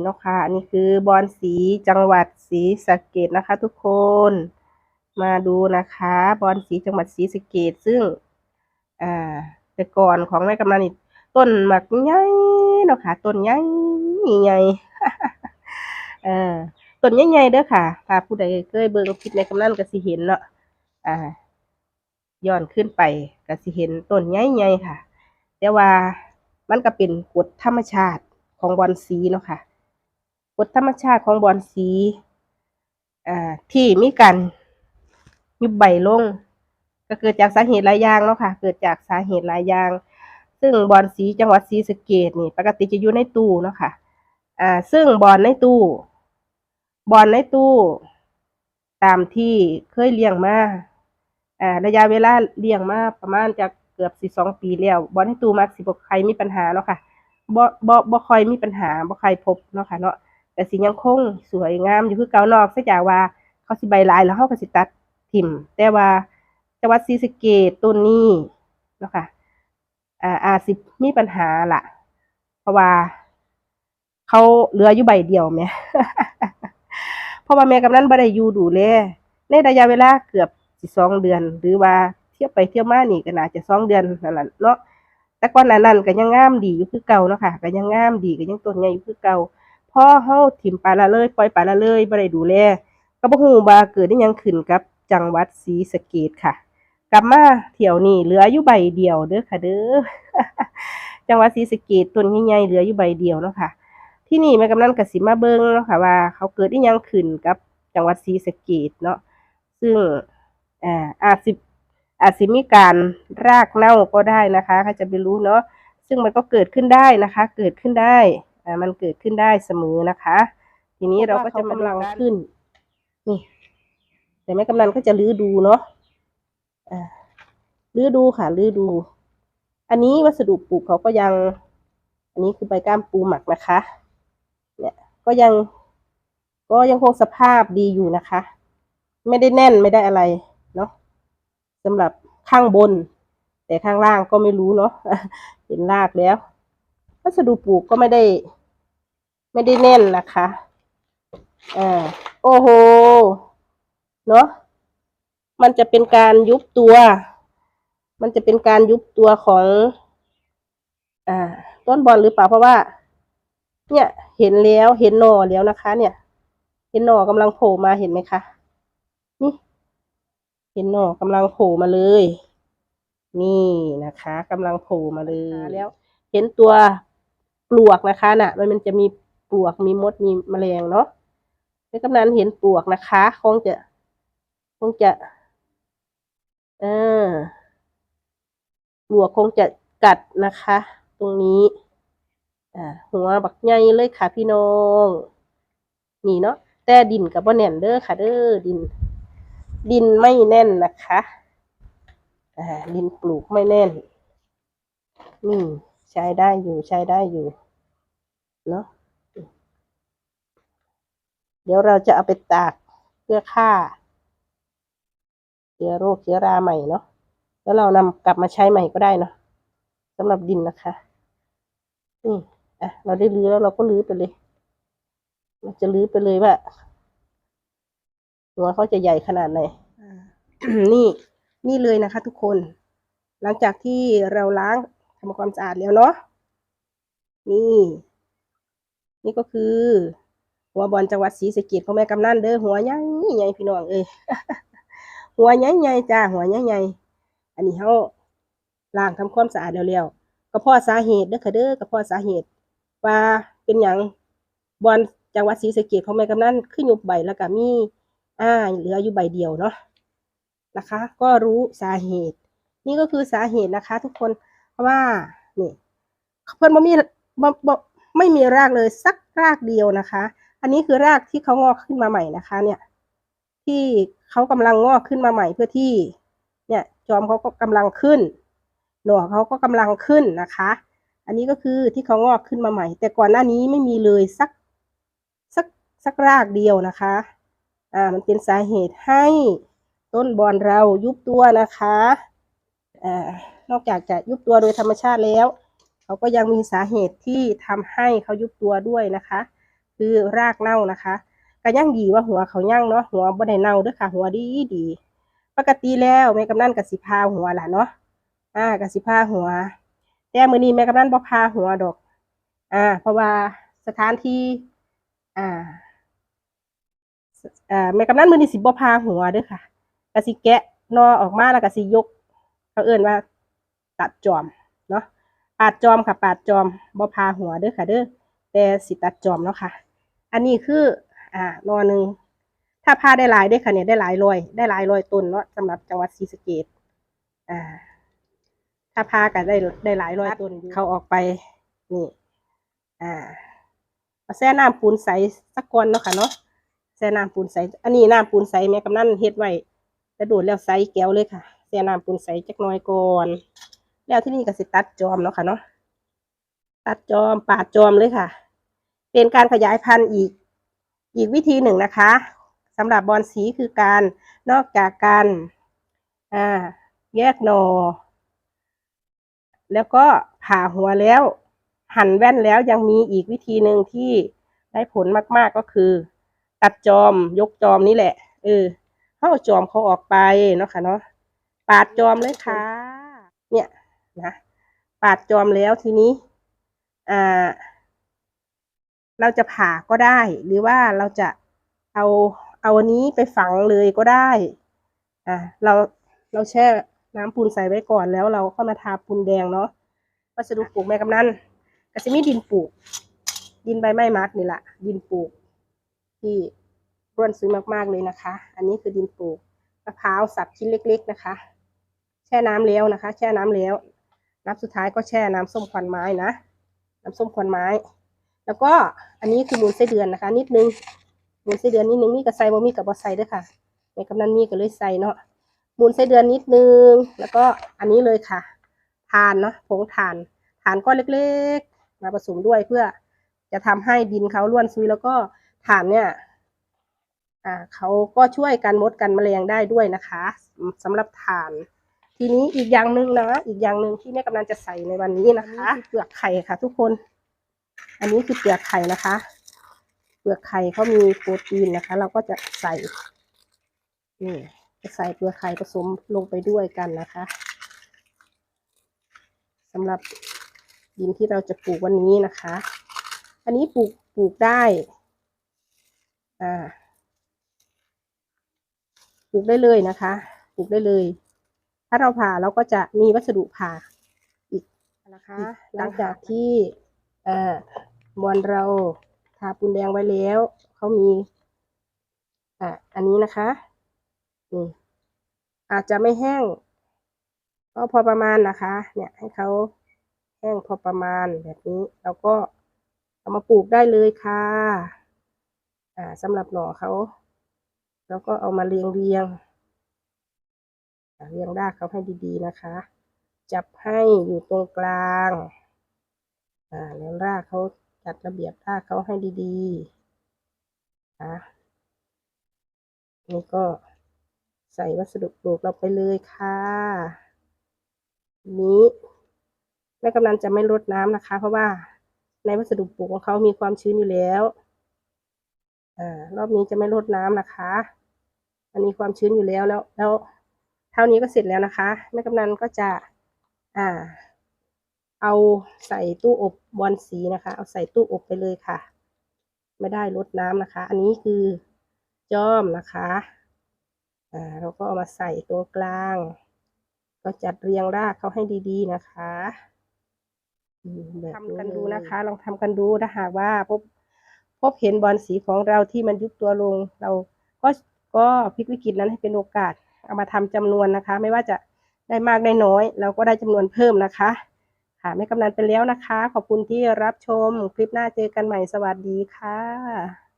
นี่เนาะค่ะ อันนี้คือบอนสีจังหวัดศรีสะเกษนะคะ ทุกคน มาดูนะคะ บอนสีจังหวัดศรีสะเกษซึ่งอ่าแต่ก่อนของแม่กำนันนี่ต้นหมักใหญ่เนาะค่ะ ต้นใหญ่ใหญ่เออต้นใหญ่ๆเด้อค่ะ ถ้าผู้ใดเคยเบิ่งคลิปแม่กำนันก็สิเห็นเนาะอ่าย้อนขึ้นไปก็สิเห็นต้นใหญ่ๆค่ะ แต่ว่ามันก็เป็นกฎธรรมชาติของบอนสีเนาะค่ะ ฎธรรมชาติของบอนสีที่มีการยุบใบลง ก็เกิดจากสาเหตุหลายอย่างเนาะค่ะ เกิดจากสาเหตุหลายอย่าง ซึ่งบอนสีจังหวัดศรีสะเกษนี่ ปกติจะอยู่ในตู้เนาะค่ะอ่าซึ่งบอนในตู้ บอนในตู้ ตามที่เคยเลี้ยงมาอ่าระยะเวลาเลี้ยงมาประมาณจะเกือบสิสองปีแล้ว บอนในตู้มักสิบ่ใครมีปัญหาเนาะค่ะบ่บ่บ่คอยมีปัญหาบ่ใครพบเนาะค่ะเนาะ แต่สิยังคงสวยงามอยู่คือเก่านอกเสียจากว่าเขาสิใบลายแล้วเขาก็สิตัดทิ่ม แต่ว่าจังหวัดศรีสะเกษต้นนี้เนาะค่ะอ่าอาสิมีปัญหาล่ะเพราะว่า เขาเหลืออยู่ใบเดียวแหม่เพราะว่าแม่กำนันบ่ได้อยู่ดูแลในระยะเวลาเกือบสิสองเดือน หรือว่าเที่ยวไปเที่ยวมานี่ก็น่าจะสองเดือนนั่นแหละเนาะแต่ก่อนหน้านั้นก็ยังงามดีอยู่คือเก่าเนาะค่ะก็ยังงามดีก็ยังต้นใหญ่อยู่คือเก่า พ่อเฮาถิ่มปลาละเลยปล่อยปลาละเลยบ่ได้ดูแลก็บ่ฮู้ว่าเกิดได้ยังขึ้นกับจังหวัดศรีสะเกษค่ะ กลับมาเที่ยวนี้เหลืออยู่ใบเดียวเด้อค่ะเด้อจังหวัดศรีสะเกษต้นใหญ่ๆเหลืออยู่ใบเดียวเนาะค่ะ ที่นี่แม่กำนันกสิมาเบิ่งเนาะค่ะว่า เขาเกิดได้ยังขึ้นกับจังหวัดศรีสะเกษเนาะซึ่งอ่าอาจสิอาจสิมีการรากเน่าก็ได้นะคะใครจะไปรู้เนาะซึ่งมันก็เกิดขึ้นได้นะคะ เกิดขึ้นได้ อ่ามันเกิดขึ้นได้เสมอนะคะ ทีนี้เราก็จะมากำลังขึ้น นี่ แต่แม่กำนันก็จะลื้อดูเนาะอ่าลื้อดูค่ะลื้อดู อันนี้วัสดุปลูกเขาก็ยัง อันนี้คือใบก้ามปูหมักนะคะ เนี่ย ก็ยัง ก็ยังคงสภาพดีอยู่นะคะ ไม่ได้แน่นไม่ได้อะไรเนาะสำหรับข้างบน แต่ข้างล่างก็ไม่รู้เนาะเห็นรากแล้ววั สดุปลูกก็ไม่ได้ ไม่ได้แน่นนะคะอ่าโอ้โห เนาะมันจะเป็นการยุบตัว มันจะเป็นการยุบตัวของอ่าต้นบอลหรือเปล่าเพราะว่า เนี่ย เห็นแล้วเห็นหน่อแล้วนะคะ เนี่ย เห็นหน่อกำลังโผล่มาเห็นไหมคะนี่เห็นหน่อกำลังโผล่มาเลย นี่นะคะกำลังโผล่มาเลยแล้ว เห็นตัว ปลวกนะคะน่ะ มันมันจะมีปลวกมีมดมีแมลงเนาะในกำนันเห็นปลวกนะคะคงจะคงจะเออปลวกคงจะกัดนะคะ ตรงนี้ อ่า หัวบักใหญ่เลยค่ะพี่น้อง นี่เนาะแต่ดินกับบ่แน่นเด้อค่ะ เด้อดิน ดินไม่แน่นนะคะ อ่า ดินปลูกไม่แน่น นี่ ใช้ได้อยู่ใช้ได้อยู่เนาะเดี๋ยวเราจะเอาไปตากเพื่อฆ่าเชื้อโรคเชื้อราใหม่เนาะแล้วเรานำกลับมาใช้ใหม่ก็ได้เนาะสำหรับดินนะคะนี่อะเราได้รื้อแล้วเราก็รื้อไปเลย เราจะรื้อไปเลยว่าหัวเขาจะใหญ่ขนาดไหนนี่นี่เลยนะคะ ทุกคน หลังจากที่เราล้าง ทำความสะอาดแล้วเนาะนี่ นี่ก็คือ หัวบอลจังหวัดศรีสะเกษของแม่กำนันเด้อหัวใหญ่ใหญ่พี่น้องเอ้ยหัวใหญ่ใหญ่จ้าหัวใหญ่ใหญ่อันนี้เขาล้างทำความสะอาดแล้วๆก็เพราะสาเหตุเด้อค่ะเด้อก็เพราะสาเหตุ ว่าเป็นอย่างบอลจังหวัดศรีสะเกษของแม่กำนันขึ้นยุบใบแล้วก็มีอ่าเหลืออยู่ใบเดียวเนาะนะคะ ก็รู้สาเหตุ นี่ก็คือสาเหตุนะคะ ทุกคน ราะว่านี่เพื่อนบ่มีบ่บ่ไม่มีรากเลยสักรากเดียวนะคะ อันนี้คือรากที่เขางอกขึ้นมาใหม่นะคะ เนี่ย ที่เขากำลังงอกขึ้นมาใหม่เพื่อที่ เนี่ยจอมเขาก็กำลังขึ้น หน่อเขาก็กำลังขึ้นนะคะ อันนี้ก็คือที่เขางอกขึ้นมาใหม่ แต่ก่อนหน้านี้ไม่มีเลยสักสักสักรากเดียวนะคะ อ่า มันเป็นสาเหตุให้ต้นบอนเรายุบตัวนะคะ อนอกจากจะยุบตัวโดยธรรมชาติแล้วเขาก็ยังมีสาเหตุที่ทำให้เขายุบตัวด้วยนะคะ คือรากเน่านะคะก็ยังดีว่าหัวเขายั่งเนาะหัวบ่ได้เน่าด้อค่ะ หัวดีดีปกติแล้วแม่กำนันก็สิพาหัวล่ะเนาะอ่าก็สิพาหัว แต่มือนี้แม่กำนันบ่พาหัวดอก อ่า เพราะว่าสถานที่ อ่าอ่าแม่กำนันมือนี้สิบ่พาหัวด้อค่ะก็สิแกะนอออกมาแล้วก็สิยก เขาเอิ้นว่าตัดจอมเนาะปาดจอมค่ะ ปาดจอมบ่พาหัวเด้อค่ะเด้อแต่สิตัดจอมเนาะค่ะ อันนี้คืออ่านอหนึ่งถ้าพาได้หลายได้อค่ะเนี่ยได้หลายรอยได้หลายรอยต้นเนาะสำหรับจังหวัดศรีสะเกษอ่า ถ้าพากันได้ได้หลายรอยต้นเขาออกไปนี่อ่าเอาแช่น้ำปูนใสสักก้อนเนาะค่ะเนาะแช่น้ำปูนใส อันนี้น้ำปูนใสแม่กำนันเฮ็ดไว้แล้วดูดแล้วใสแก้วเลยค่ะ แช่น้ำปูนใสจักหน้อยก่อนแล้วที่นี่ก็สิตัดจอมเนาะค่ะเนาะตัดจอมปาดจอมเลยค่ะ เป็นการขยายพันธุ์อีกอีกวิธีหนึ่งนะคะสำหรับบอนสีคือการนอกจากการอ่าแยกหนอแล้วก็ผ่าหัวแล้ว หั่นแว่นแล้วยังมีอีกวิธีหนึ่งที่ได้ผลมาก ๆก็คือ ตัดจอมยกจอมนี่แหละเออเขาเอาจอมเขาออกไปเนาะค่ะเนาะ ปาดจอมเลยค่ะ เนี่ยนะปาดจอมแล้วทีนี้อ่าเราจะผ่าก็ได้ หรือว่าเราจะเอาเอาอันนี้ไปฝังเลยก็ได้อ่าเราเราแช่น้ำปูนใส่ไว้ก่อนแล้วเราก็มาทาปูนแดงเนาะวัสดุปลูกแม่กำนันก็จะมีดินปลูก ดินใบไม้มักนี่แหละดินปลูก ที่ร่วนซื้อมากๆเลยนะคะ อันนี้คือดินปลูกมะพร้าวสับชิ้นเล็ก ๆ นะคะ แช่น้ำแล้วนะคะ แช่น้ำแล้วน้ำสุดท้ายก็แช่น้ำส้มควันไม้นะน้ำส้มควันไม้ แล้วก็อันนี้คือมูลไส้เดือนนะคะ นิดนึงมูลไส้เดือนนิดนึงมีกับใสบ่มีกับบ่ใสด้วยค่ะในกำนันมีก็เลยใส่เนาะมูลไส้เดือนนิดนึง แล้วก็อันนี้เลยค่ะทานเนาะผงทานทานก้อนเล็กๆ มาผสมด้วยเพื่อจะทำให้ดินเขาล้วนซุยแล้วก็ฐานเนี่ยอ่าเขาก็ช่วยกันมดกันแมลงได้ด้วยนะคะสำหรับฐาน ทีนี้อีกอย่างหนึ่งนะ อีกอย่างหนึ่งที่แม่กำลังจะใส่ในวันนี้นะคะคือเปลือกไข่ค่ะ ทุกคน อันนี้คือเปลือกไข่นะคะ เปลือกไข่เขามีโปรตีนนะคะ เราก็จะใส่นี่จะใส่เปลือกไข่ผสมลงไปด้วยกันนะคะสำหรับดินที่เราจะปลูกวันนี้นะคะ อันนี้ปลูกปลูกได้อ่าปลูกได้เลยนะคะ ปลูกได้เลย ถ้าเราผ่าเราก็จะมีวัสดุผ่าอีกนะคะหลังจากที่เอ่อบอนเราทาปูนแดงไว้แล้วเขามีอ่าอันนี้นะคะนี่อาจจะไม่แห้งก็พอประมาณนะคะ เนี่ยให้เขาแห้งพอประมาณแบบนี้เราก็เอามาปลูกได้เลยค่ะอ่าสำหรับหน่อเขา แล้วก็เอามาเรียงเรียงอ่า เรียงรากเขาให้ดีๆนะคะ จับให้อยู่ตรงกลางอ่าแล้วรากเขาจัดระเบียบรากเขาให้ดีๆนะนี่ก็ใส่วัสดุปลูกเราไปเลยค่ะ นี้แม่กำลังจะไม่ลดน้ำนะคะ เพราะว่าในวัสดุปลูกของเขามีความชื้นอยู่แล้วอ่ารอบนี้จะไม่ลดน้ำนะคะ อันนี้ความชื้นอยู่แล้วแล้วแล้ว เท่านี้ก็เสร็จแล้วนะคะแม่กำนันก็จะอ่า เอาใส่ตู้อบบอลสีนะคะ เอาใส่ตู้อบไปเลยค่ะ ไม่ได้ลดน้ำนะคะ อันนี้คือจอมนะคะอ่าเราก็เอามาใส่ตรงกลาง ก็จัดเรียงรากเขาให้ดีๆนะคะทำกันดูนะคะ ลองทำกันดูถ้าหากว่าพบพบเห็นบอลสีของเราที่มันยุบตัวลง เราก็ก็พลิกวิกฤตนั้นให้เป็นโอกาส เอามาทำจำนวนนะคะ ไม่ว่าจะได้มากได้น้อย เราก็ได้จำนวนเพิ่มนะคะ ค่ะไม่กำนันไปแล้วนะคะ ขอบคุณที่รับชมคลิปหน้าเจอกันใหม่สวัสดีค่ะ